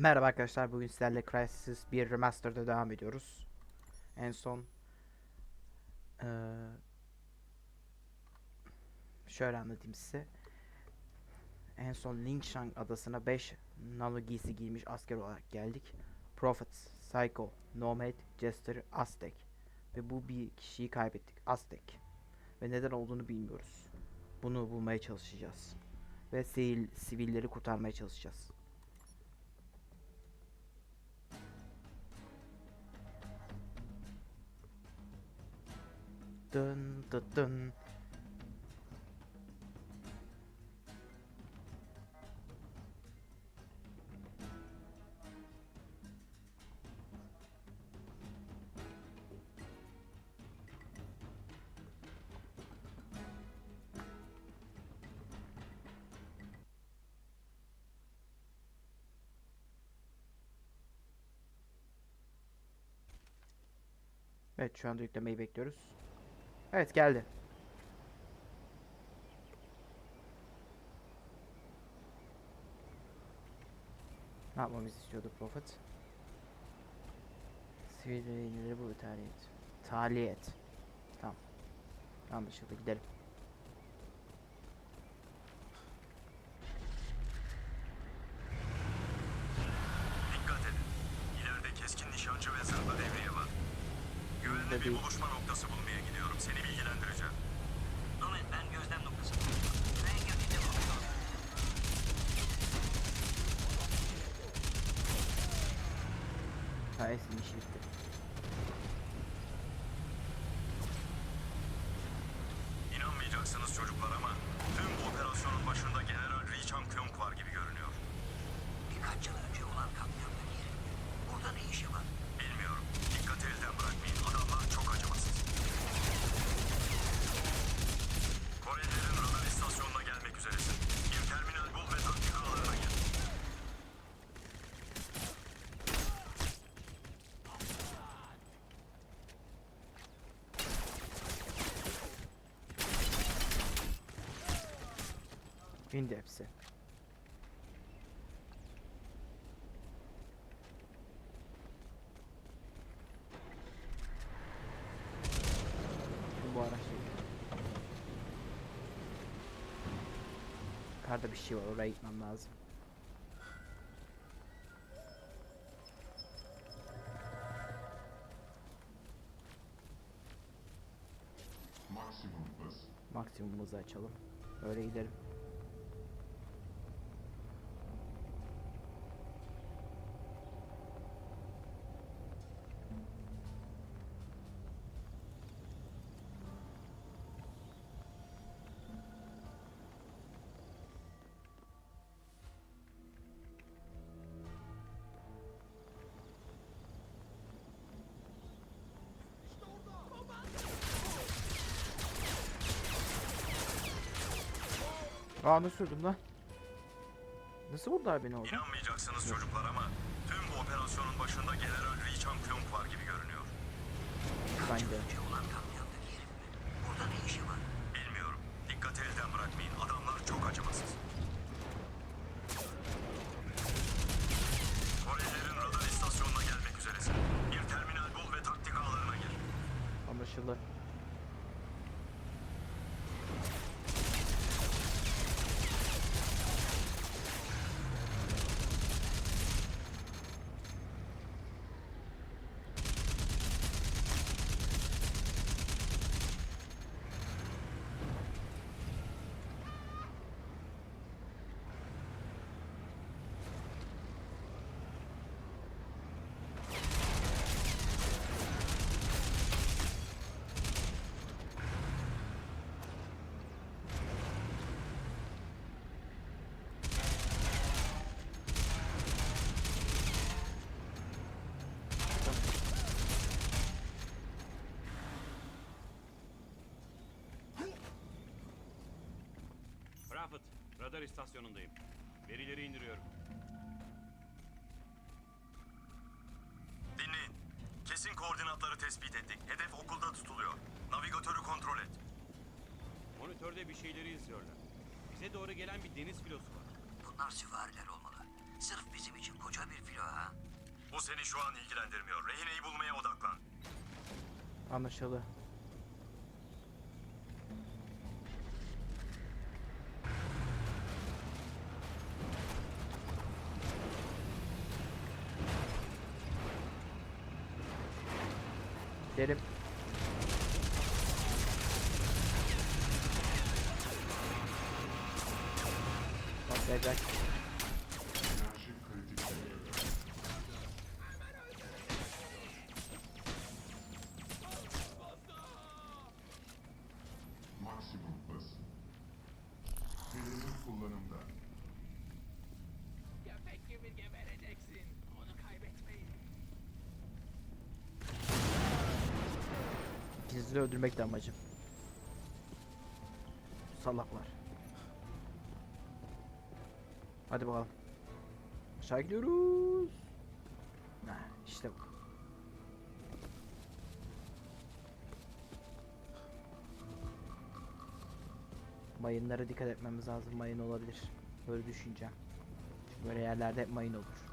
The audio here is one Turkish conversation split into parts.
Merhaba arkadaşlar bugün sizlerle Crysis 1 Remaster'da devam ediyoruz. En son eee, şöyle anlatayım size. En son Lingshan adasına 5 nano giysi giymiş asker olarak geldik. Prophet, Psycho, Nomad, Jester, Aztek. Ve bu bir kişiyi kaybettik. Aztek. Ve neden olduğunu bilmiyoruz. Bunu bulmaya çalışacağız. Ve sivil, sivilleri kurtarmaya çalışacağız. Dın dın dın. Evet şu anda yüklemeyi bekliyoruz. Evet geldi. Ne yapmamızı istiyordu Prophet? Sivil yayınları bu tahliye et. Tahliye et. Tamam. Anlaşıldı gidelim. Dikkat edin. İleride keskin nişancı ve zırhlı devriye var. Güvenli bir buluşma noktası bulmaya gidiyorum. Seni bilgilendireceğim. Nomet ben gözlem noktası. Buraya girdiğinde konuşalım. Ha Esin işi bitti. İnanmayacaksınız çocuklar ama tüm bu operasyonun başında General Richan Kyong var gibi görünüyor. Birkaç yıl önce olan katliamdaki herif. Burada ne işi var? Bilmiyorum. Dikkati elden bırakmayın. Adamlar çok acımasız. Korelilerin radar istasyonuna gelmek üzeresin. Bir terminal bul ve taktik ağlarına gir. İndi hepsi. Bu araç. Yukarıda bir şey var oraya gitmem lazım. Maksimum hız. Maksimum hızı açalım. Öyle gidelim. Aa nasıl öldüm lan? Nasıl vurdular beni orada? İnanmayacaksınız çocuklar ama tüm bu operasyonun başında General Richan Kyong var gibi görünüyor. Bence. Burada ne işi var? Bilmiyorum. Dikkati elden bırakmayın. Adamlar çok acımasız. Korelilerin radar istasyonuna gelmek üzeresin. Bir terminal bul ve taktik ağlarına gir. Anlaşıldı. Prophet, radar istasyonundayım. Verileri indiriyorum. Dinleyin. Kesin koordinatları tespit ettik. Hedef okulda tutuluyor. Navigatörü kontrol et. Monitörde bir şeyleri izliyorlar. Bize doğru gelen bir deniz filosu var. Bunlar süvariler olmalı. Sırf bizim için koca bir filo Bu seni şu an ilgilendirmiyor. Rehineyi bulmaya odaklan. Anlaşıldı. Derim. Patlayacak. Enerji kritik seviyede. Maksimum hız. Pelerin kullanımda. Köpek gibi gebereceksin. Onu kaybetmeyin. Gizli öldürmek de amacım. Salaklar. Hadi bakalım. Aşağı gidiyoruz. Heh, işte bu. Mayınlara dikkat etmemiz lazım. Mayın olabilir. Böyle düşüneceğim. Çünkü böyle yerlerde hep mayın olur.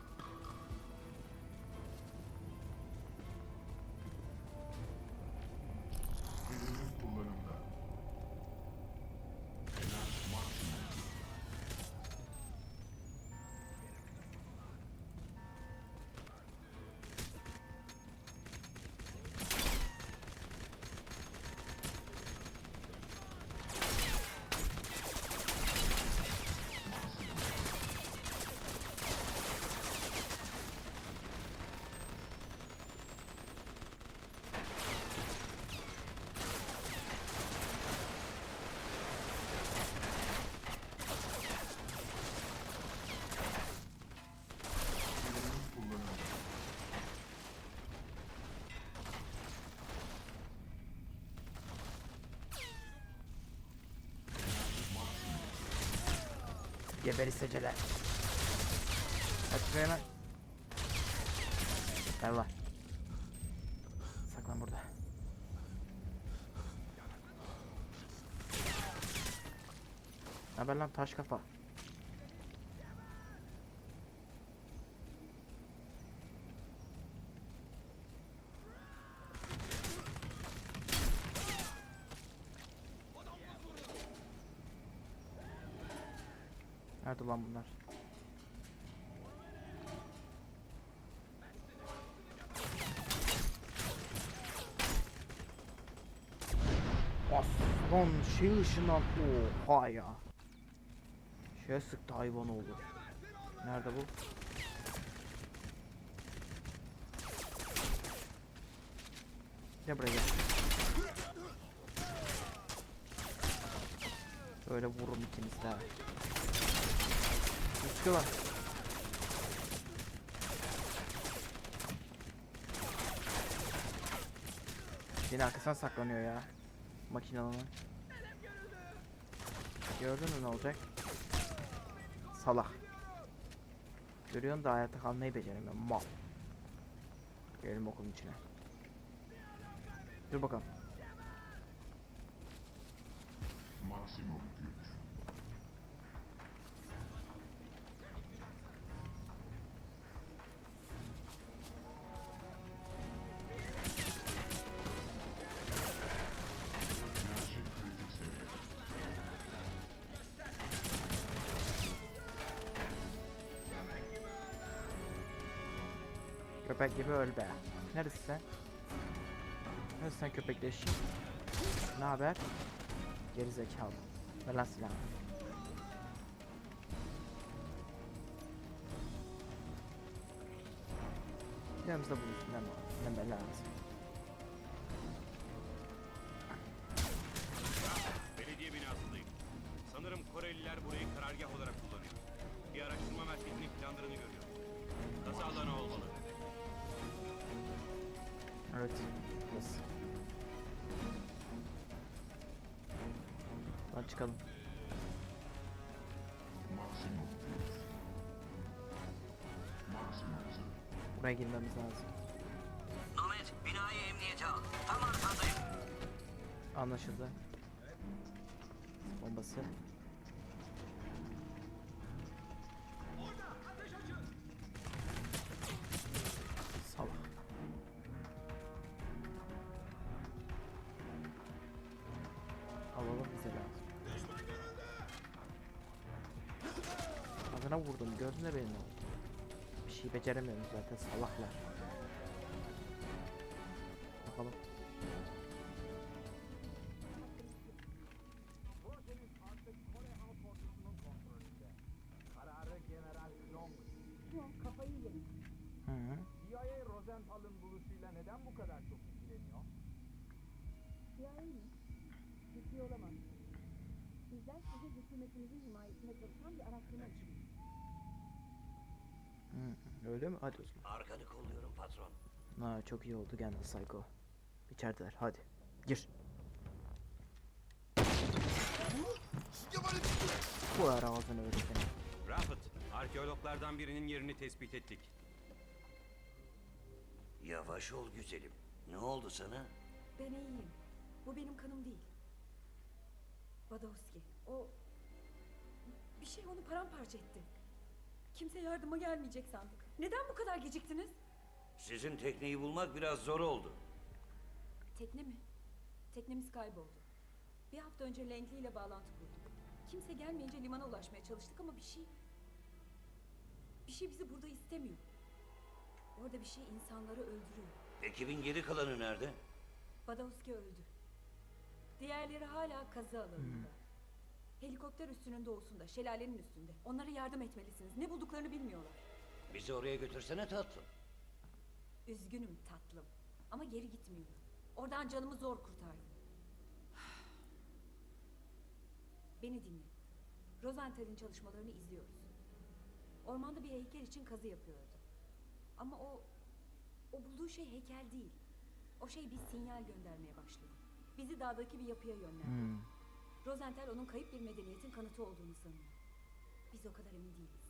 Geber isteceler. Kaç şuraya hemen. Gel var. Saklan burada. Ne haber lan taş kafa? Nerede lan bunlar? Aslan şey ışından oha ya. Şeye sıktı hayvan oldu. Nerede bu? Gel buraya gel. Böyle vururum ikiniz de. Ha. Çıkıyorlar. Yine arkasına saklanıyor ya. Makinalı. Gördün mü ne olacak? Salak. Görüyorsun da hayatta kalmayı beceremiyorum. Mal. Gelelim okulun içine. Dur bakalım. Maksimum güç. Köpek gibi öl be. Neredesin? Neredesin sen? Ne haber? Geri zekalı. Ver lan silahı. Yanımızda bulunsun deme. Deme lazım. Çıkalım. Buraya girmemiz lazım. Nomad binayı emniyete al. Tam arkandayım. Anlaşıldı. Bombası. Vurdum. Gördün de beni. Bir şey beceremiyorum zaten salaklar. Bakalım. Kararı General Long. Kafayı yedim. Hı -hı. CIA Rosenthal'ın buluşuyla neden bu kadar çok ilgileniyor? CIA mi? Ciddi olamaz. Bizler sizin hükümetinizin himayesinde çalışan bir araştırma ekibiyiz. Öyle mi? Hadi o zaman. Arkanı kolluyorum patron. Ha, çok iyi oldu geldi Psycho. İçerideler hadi. Gir. Bu ara ağzını öyle seni. Rafet, arkeologlardan birinin yerini tespit ettik. Yavaş ol güzelim. Ne oldu sana? Ben iyiyim. Bu benim kanım değil. Badowski. O... Bir şey onu paramparça etti. Kimse yardıma gelmeyecek sandık. Neden bu kadar geciktiniz? Sizin tekneyi bulmak biraz zor oldu. Tekne mi? Teknemiz kayboldu. Bir hafta önce Langley ile bağlantı kurduk. Kimse gelmeyince limana ulaşmaya çalıştık ama bir şey... Bir şey bizi burada istemiyor. Orada bir şey insanları öldürüyor. Ekibin geri kalanı nerede? Badowski öldü. Diğerleri hala kazı alanında. Helikopter üstünün doğusunda, şelalenin üstünde. Onlara yardım etmelisiniz. Ne bulduklarını bilmiyorlar. Bizi oraya götürsene tatlım. Üzgünüm tatlım. Ama geri gitmiyorum. Oradan canımı zor kurtardım. Beni dinle. Rosenthal'in çalışmalarını izliyoruz. Ormanda bir heykel için kazı yapıyordu. Ama o... O bulduğu şey heykel değil. O şey bir sinyal göndermeye başlıyor. Bizi dağdaki bir yapıya yönlendiriyor. Hmm. Rosenthal onun kayıp bir medeniyetin kanıtı olduğunu sanıyor. Biz o kadar emin değiliz.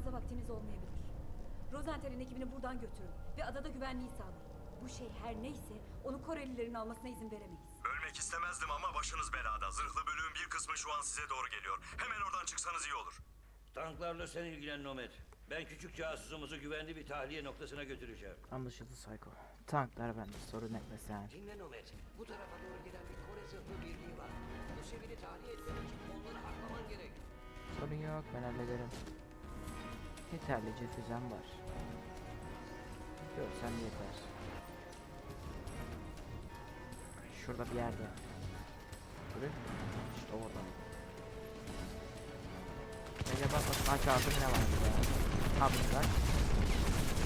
Fazla vaktiniz olmayabilir. Rosenthal'in ekibini buradan götürün ve adada güvenliği sağlayın. Bu şey her neyse onu Korelilerin almasına izin veremeyiz. Ölmek istemezdim ama başınız belada. Zırhlı bölüğün bir kısmı şu an size doğru geliyor. Hemen oradan çıksanız iyi olur. Tanklarla sen ilgilen Nomad. Ben küçük casusumuzu güvenli bir tahliye noktasına götüreceğim. Anlaşıldı Psycho. Tanklar bende sorun etme sen. Dinle Nomad. Bu tarafa doğru giden bir Kore zırhlı birliği var. Bu sevini tahliye etmek için onları aklaman gerek. Sorun yok ben hallederim. Yeterlice füzem var. Görsem yeter. Şurada bir yerde. Görüyor? İşte orada. Ege bak ağzı ne var. Kabını kaç.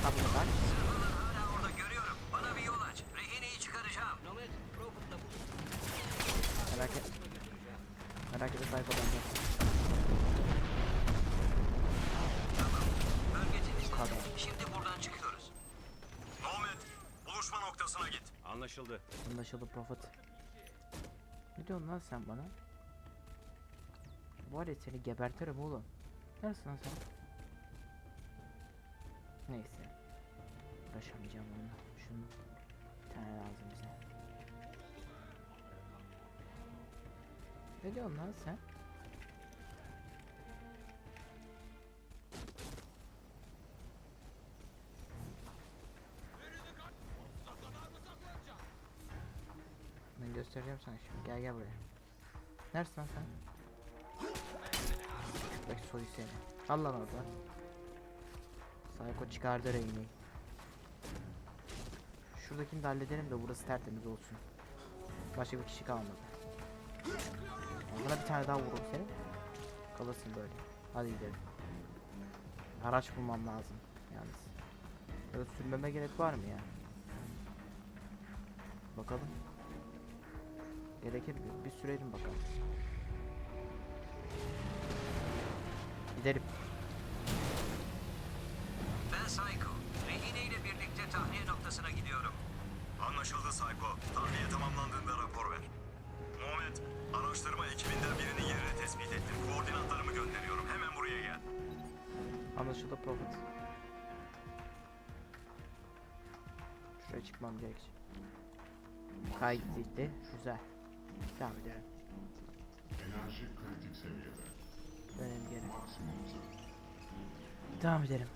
Kabını kaç. Anlaşıldı. Prophet. Ne diyorsun lan sen bana? Var ya seni gebertirim oğlum. Neresin lan sen? Neyse. Uğraşamayacağım onunla. Şunu bir tane lazım bize. Ne diyorsun lan sen? Sana şimdi. Gel gel buraya. Neresin lan sen? Bak soyu seni. Al lan orada. Psycho çıkardı reyni. Şuradakini de halledelim de burası tertemiz olsun. Başka bir kişi kalmadı. Buna bir tane daha vuralım seni. Kalırsın böyle. Hadi gidelim. Araç bulmam lazım yalnız. Ya da sürmeme gerek var mı ya? Bakalım. Gerekir bir, bir sürelim bakalım. Gidelim. Ben Psycho. Rehine ile birlikte tahliye noktasına gidiyorum. Anlaşıldı Psycho. Tahliye tamamlandığında rapor ver. Muhammed, araştırma ekibinden birinin yerini tespit ettim. Koordinatlarımı gönderiyorum. Hemen buraya gel. Anlaşıldı Prophet. Şuraya çıkmam gerek. Kaydı Güzel. Tamam gidelim. Enerji kritik seviyede. Dönelim geri. Devam edelim.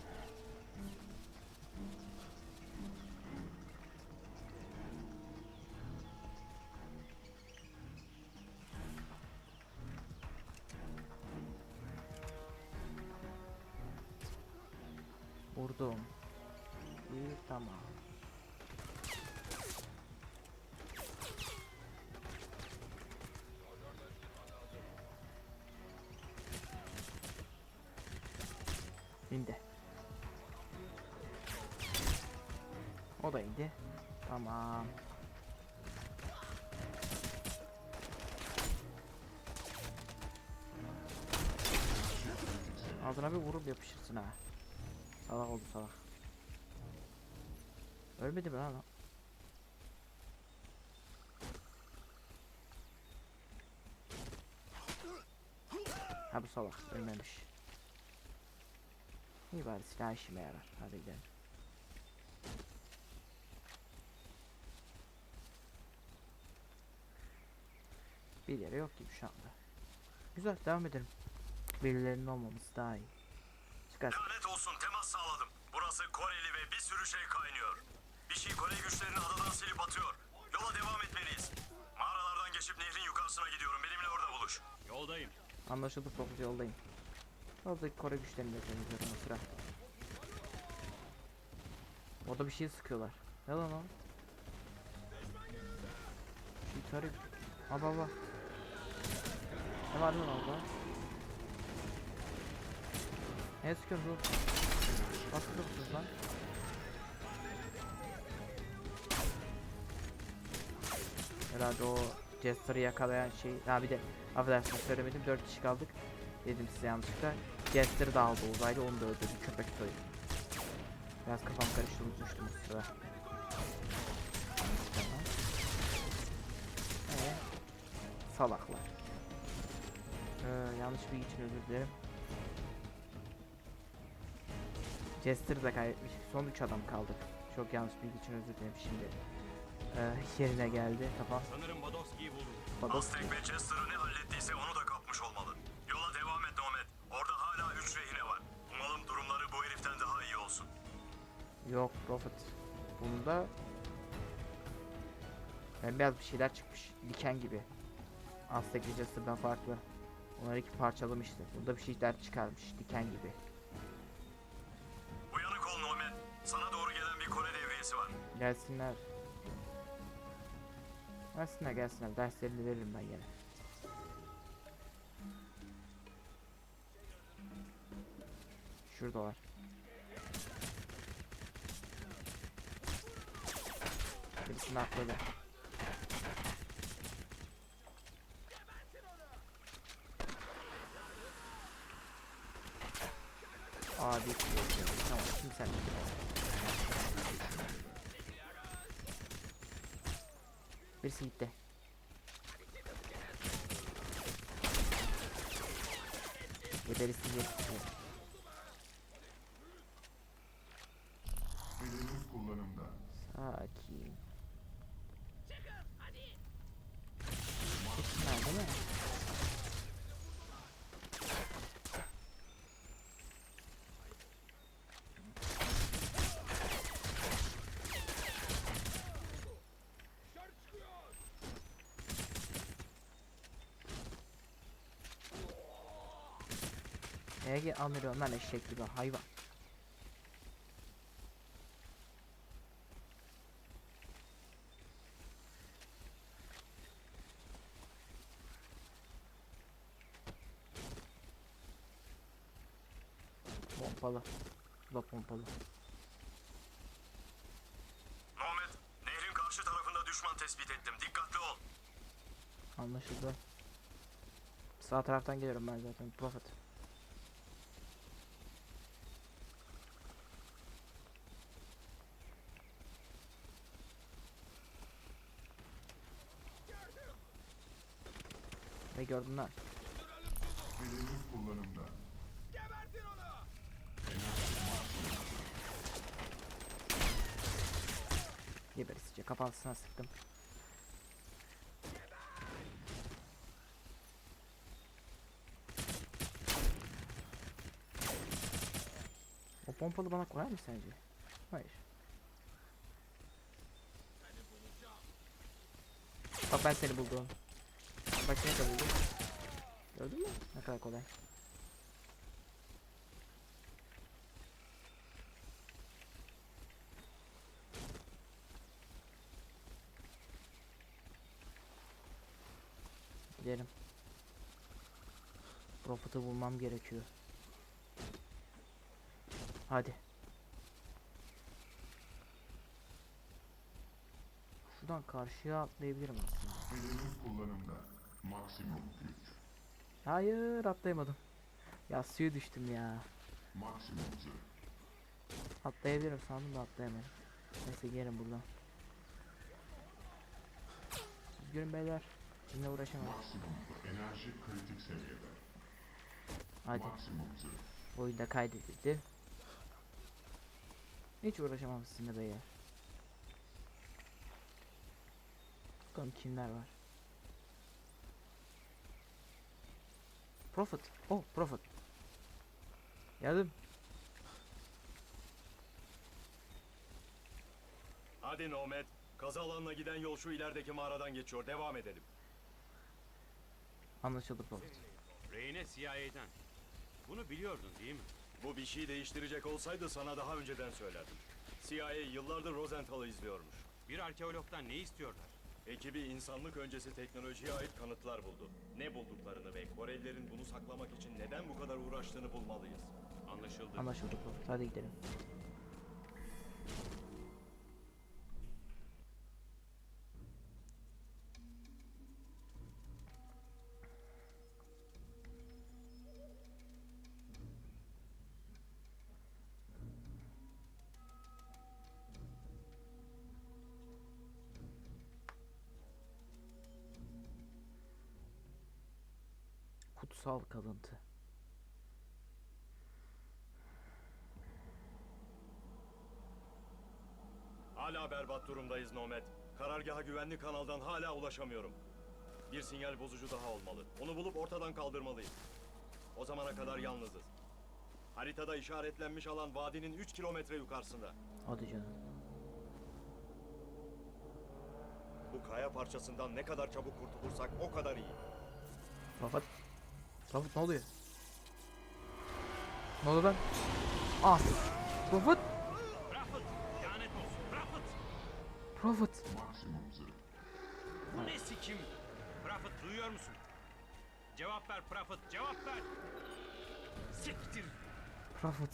Vurdum. İyi tamam. İndi. O da indi. Tamam. Ağzına bir vurup yapışırsın ha. Salak oldu salak. Ölmedi mi lan? Ha bu salak ölmemiş. İyi bari silah işime yarar. Hadi gidelim. Bir yere yok gibi şu anda. Güzel devam edelim. Birilerinin olmaması daha iyi. Çıkar. Lanet olsun temas sağladım. Burası Koreli ve bir sürü şey kaynıyor. Bir şey Kore güçlerini adadan silip atıyor. Yola devam etmeliyiz. Mağaralardan geçip nehrin yukarısına gidiyorum. Benimle orada buluş. Yoldayım. Anlaşıldı fokus yoldayım. Oradaki Kore güçlerini de temizliyorum o sıra. Orada bir şey sıkıyorlar. Ne lan o? Şu tarih. Al al al. Ne var lan orada? Ne sıkıyorsun dur? Nasıl sıkıyorsunuz lan? Herhalde o Jester'ı yakalayan şey. Ha bir de affedersiniz söylemedim 4 kişi kaldık. Dedim size yanlışlıkla. Jester da aldı uzaylı onu da öldürdü köpek soyu. Biraz kafam karıştı unutmuştum o sırada. Tamam. Ee, salaklar. Ee, yanlış bir için özür dilerim. Jester da kaybetmiş. Son 3 adam kaldık. Çok yanlış bilgi için özür dilerim şimdi. Ee, yerine geldi. Tamam. Sanırım Badowski'yi buldum. Badowski. Aztek ve Chester'ı ne hallettiyse onu da kapmış olmalı. Yok Prophet. Bunda bembeyaz bir şeyler çıkmış. Diken gibi. Aztek Jester'dan farklı. Onları iki parçalamıştı. Bunda bir şeyler çıkarmış. Diken gibi. Uyanık ol Nomet. Sana doğru gelen bir Kore devriyesi var. Gelsinler. Gelsinler gelsinler. Derslerini veririm ben yine. Şuradalar. Birisini atladı. Adi Tamam şimdi sen Birisi gitti. Geberisi geçti. Hedef kullanımda. Sakin. Kesin var değil mi? Neye anlıyorum lan eşek gibi hayvan. Pompalı. Bu da pompalı. Nomet, nehrin karşı tarafında düşman tespit ettim. Dikkatli ol. Anlaşıldı. Sağ taraftan geliyorum ben zaten. Prophet. Ne gördün lan? Hedef kullanımda. Geberisice kafasına sıktım. O pompalı bana koyar mı sence? Hayır. Bak ben seni buldum. Bak ne kadar Gördün mü? Ne kadar kolay. Gidelim. Profit'ı bulmam gerekiyor. Hadi. Şuradan karşıya atlayabilirim aslında. Birimiz kullanımda. Maksimum güç. Hayır atlayamadım. Ya suya düştüm ya. Maksimum zırh. Atlayabilirim sandım da atlayamadım. Neyse gelin buradan. Üzgünüm beyler. Sizinle uğraşamam. Maksimum enerji kritik seviyede. Hadi. Maksimum zırh. Oyunda kaydedildi. Hiç uğraşamam sizinle beyler. Bakalım kimler var. Prophet. Oh Prophet. Geldim. Hadi Nomad. Kaza alanına giden yol şu ilerideki mağaradan geçiyor. Devam edelim. Anlaşıldı Prophet. Reyne CIA'den. Bunu biliyordun değil mi? Bu bir şey değiştirecek olsaydı sana daha önceden söylerdim. CIA yıllardır Rosenthal'ı izliyormuş. Bir arkeologdan ne istiyorlar? Ekibi insanlık öncesi teknolojiye ait kanıtlar buldu. Ne bulduklarını ve Korelilerin bunu saklamak için neden bu kadar uğraştığını bulmalıyız. Anlaşıldı. Anlaşıldı. Hadi gidelim. Kutsal kalıntı. Hala berbat durumdayız Nomad. Karargaha güvenli kanaldan hala ulaşamıyorum. Bir sinyal bozucu daha olmalı. Onu bulup ortadan kaldırmalıyız. O zamana kadar yalnızız. Haritada işaretlenmiş alan vadinin 3 kilometre yukarısında. Hadi canım. Bu kaya parçasından ne kadar çabuk kurtulursak o kadar iyi. Prophet. Prophet ne oluyor? Ne oldu lan? Ah. Maksimum zırh. Bu ne sikim? Prophet duyuyor musun? Cevap ver Prophet, cevap ver! Siktir! Prophet.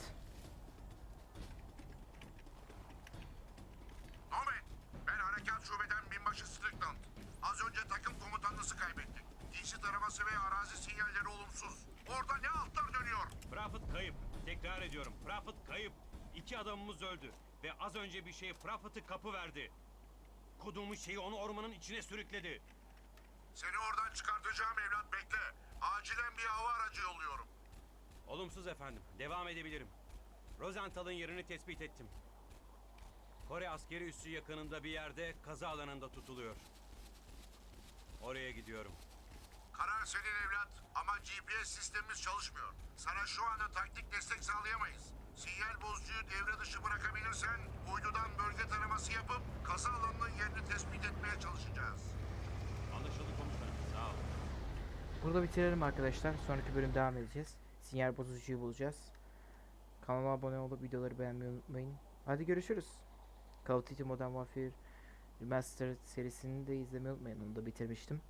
Ahmet, ben harekat şubeden binbaşı Strickland. Az önce takım komutanınızı kaybettik. Dinsiz taraması ve arazi sinyalleri olumsuz. Orada ne altlar dönüyor? Prophet kayıp. Tekrar ediyorum. Prophet kayıp. İki adamımız öldü. Ve az önce bir şey Prophet'ı kapı verdi. Kudumu şeyi onu ormanın içine sürükledi. Seni oradan çıkartacağım evlat bekle. Acilen bir hava aracı yolluyorum. Olumsuz efendim. Devam edebilirim. Rosenthal'ın yerini tespit ettim. Kore askeri üssü yakınında bir yerde kaza alanında tutuluyor. Oraya gidiyorum. Karar senin evlat ama GPS sistemimiz çalışmıyor. Sana şu anda taktik destek sağlayamayız. Sinyal bozucuyu devre dışı bırakabilirsen uydudan bölge taraması yapıp kaza alanının yerini tespit etmeye çalışacağız. Anlaşıldı komutanım. Sağ ol. Burada bitirelim arkadaşlar. Sonraki bölüm devam edeceğiz. Sinyal bozucuyu bulacağız. Kanala abone olup videoları beğenmeyi unutmayın. Hadi görüşürüz. Call of Duty Modern Warfare Remastered serisini de izlemeyi unutmayın. Onu da bitirmiştim.